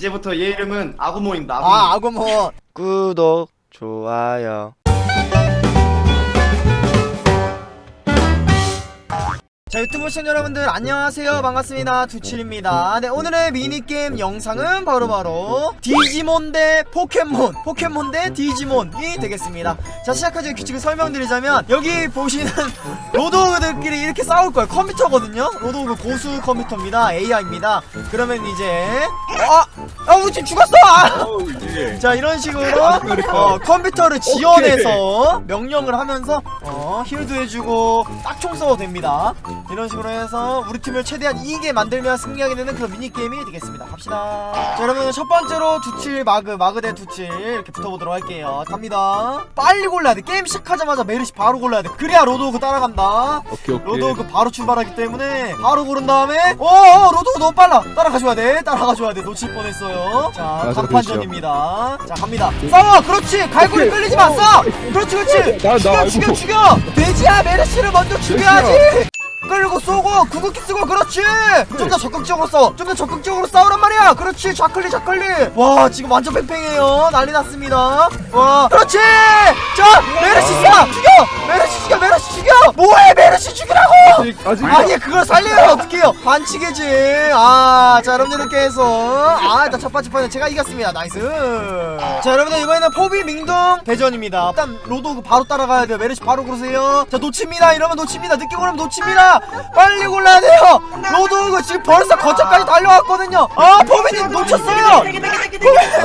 이제부터 얘 이름은 아구모입니다. 아구모. 아 아구몬 구독, 좋아요. 자 유튜브 시청자 여러분들 안녕하세요. 반갑습니다. 두칠입니다. 네 오늘의 미니게임 영상은 바로 바로 디지몬 대 포켓몬 포켓몬 대 디지몬이 되겠습니다. 자 시작하기 규칙을 설명드리자면 여기 보시는 로드오그들끼리 이렇게 싸울 거예요. 컴퓨터거든요. 로드오그 고수 컴퓨터입니다. AI입니다. 그러면 이제 아! 아 우리 팀 죽었어! 아! 자 이런 식으로 어, 컴퓨터를 지원해서 명령을 하면서 어, 힐도 해주고 딱총 써도 됩니다 이런 식으로 해서 우리 팀을 최대한 이기게 만들면 승리하게 되는 그런 미니게임이 되겠습니다. 갑시다. 자 여러분 첫 번째로 두칠 마그 마그 대 두칠 이렇게 붙어보도록 할게요. 갑니다. 빨리 골라야 돼. 게임 시작하자마자 메르시 바로 골라야 돼. 그래야 로드오그 따라간다. 오케이 오케이. 로드오그 바로 출발하기 때문에 바로 고른 다음에 어어 로드오그 너무 빨라. 따라가줘야 돼. 따라가줘야 돼. 놓칠 뻔했어요. 자 아, 저 강판전입니다. 자 갑니다. 싸워! 그렇지! 갈고리 끌리지 마! 싸워! 그렇지 그렇지! 나, 나 죽여 알고. 죽여 죽여! 돼지야 메르시를 먼저 죽여야지 끌고 쏘고 구급기 쓰고 그렇지! 좀 더 적극적으로 싸좀 더 적극적으로 싸우란 말이야! 그렇지 좌클리 좌클리! 와 지금 완전 팽팽해요. 난리 났습니다. 와 그렇지! 자 메르시 쏴 죽여 메르시 죽여 아직 아직 아니 그걸 살리면 어떡해요? 반칙이지. 아자 여러분들 이렇게 해서 아 일단 첫 번째 판은 제가 이겼습니다. 나이스. 자 여러분들 이번에는 포비 민동 대전입니다. 일단 로도그 바로 따라가야 돼요. 메르시 바로 고르세요. 자 놓칩니다. 이러면 놓칩니다. 늦게 고르면 놓칩니다. 빨리 골라야 돼요. 로도그 지금 벌써 거점까지 달려왔거든요. 아 포비님 놓쳤어요.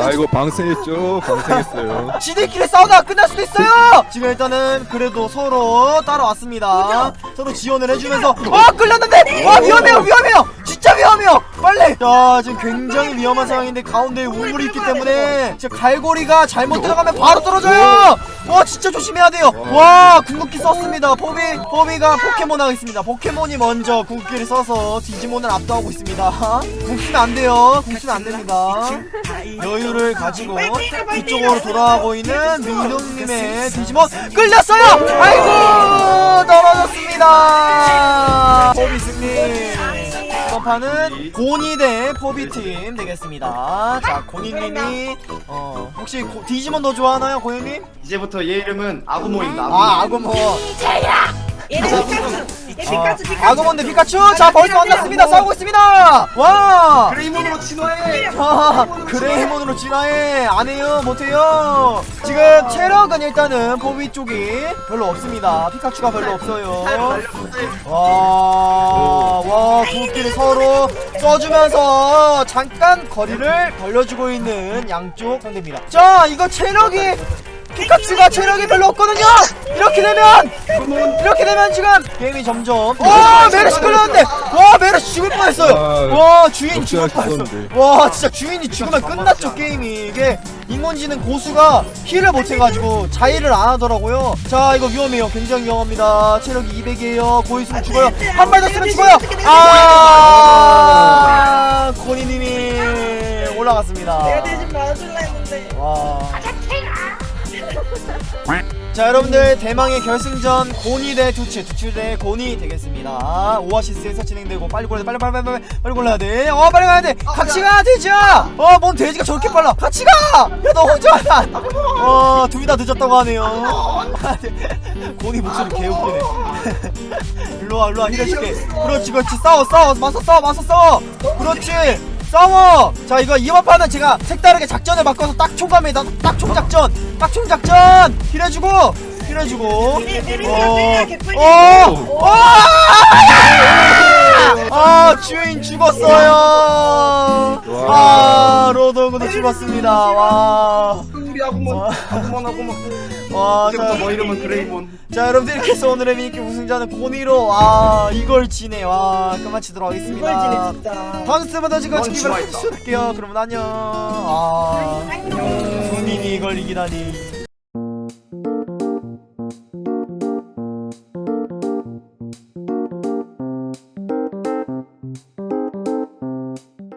아 이거 방생했죠. 방생했어요. 지들끼리 싸우다가 끝날 수도 있어요. 지금 일단은 그래도 서로 따라왔습니다. 서로 지원을 해주면 서와 끌렸는데? 와 위험해요 위험해요. 진짜 위험해요. 빨리. 자 지금 굉장히 위험한 상황인데 가운데에 우물이 있기 때문에 진짜 갈고리가 잘못 들어가면 바로 떨어져요. 와 진짜 조심해야 돼요. 와 궁극기 썼습니다. 포비 포비가 포켓몬 하겠습니다. 포켓몬이 먼저 궁극기를 써서 디지몬을 압도하고 있습니다. 궁수는 안 돼요. 궁수는 안 됩니다. 여유를 가지고 이쪽으로 돌아가고 있는 민동님의 디지몬 끌렸어요! 아이고 판은 고니 대 포비팀 되겠습니다. 자 고니님이 어 혹시 고- 디지몬 더 좋아하나요 고니님? 이제부터 얘 이름은 아구모입니다. 아구모. 아 아구몬. 얘는 피카츄 얘 피카츄 피카츄 아구몬 대 피카츄. 자 벌써 만났습니다. 싸우고 있습니다. 와. 그레이몬으로 진화해. 아, 그레이몬으로 진화해 안 해요 못 해요 지금 체력 은 일단은 포비 쪽이 별로 없습니다. 피카츄가 별로 없어요. 와와 궁극기를 서로 써주면서 잠깐 거리를 벌려주고 있는 양쪽 상대입니다. 자 이거 체력이 피카츄가 체력이 별로 없거든요! 이렇게 되면 이렇게 되면 지금 게임이 점점 와 메르시 끌렸는데! 와 메르시 죽을 뻔했어요. 와 주인 죽을 뻔했어. 와 진짜 주인이 죽으면 끝났죠 게임이. 이게 인공지능 고수가 힐을 못해가지고 자일을 안 하더라고요. 자 이거 위험해요. 굉장히 위험합니다. 체력이 200이에요. 고 있으면 죽어요. 한 발 더 쓰면 죽어요. 아 고니님이 올라갔습니다. 내가 대신 맞아줄라 했는데. 와. 자 여러분들 대망의 결승전 고니 대 두치 두치 대 고니 되겠습니다. 오아시스에서 진행되고 빨리 골라야 돼 빨리 빨리 빨리 빨리 빨리 골라야 돼어 빨리 가야 돼. 같이 가 돼지야 어뭔 돼지가 저렇게 빨라. 같이 가야 너 혼자 어둘 다 늦었다고 하네요. 고니 목소리 개웃기네. 일로와 일로와. 힐해줄게. 그렇지 그렇지. 싸워 싸워. 맞서 싸워 맞서 싸워. 그렇지 싸워! 자 이거 이번 판은 제가 색다르게 작전을 바꿔서 딱총 갑니다. 딱 총 작전. 딱 총 작전! 힐해주고! 힐해주고. 어, 어, 어, 아! 주인 죽었어요. 아 로드오그도 죽었습니다. 와 아구몬 아구몬. 와, 이제부터 자, 뭐 이름은 그레이몬. 자 여러분들 이렇게 해서 오늘의 미니게임 우승자는 고니로 와 이걸 지네. 와 끝마치도록 하겠습니다. 이걸 지네 진짜. 다음 주부터 지금 좋아했다. 바랄게요. 그러면 안녕. 아 본인이 이걸 이기다니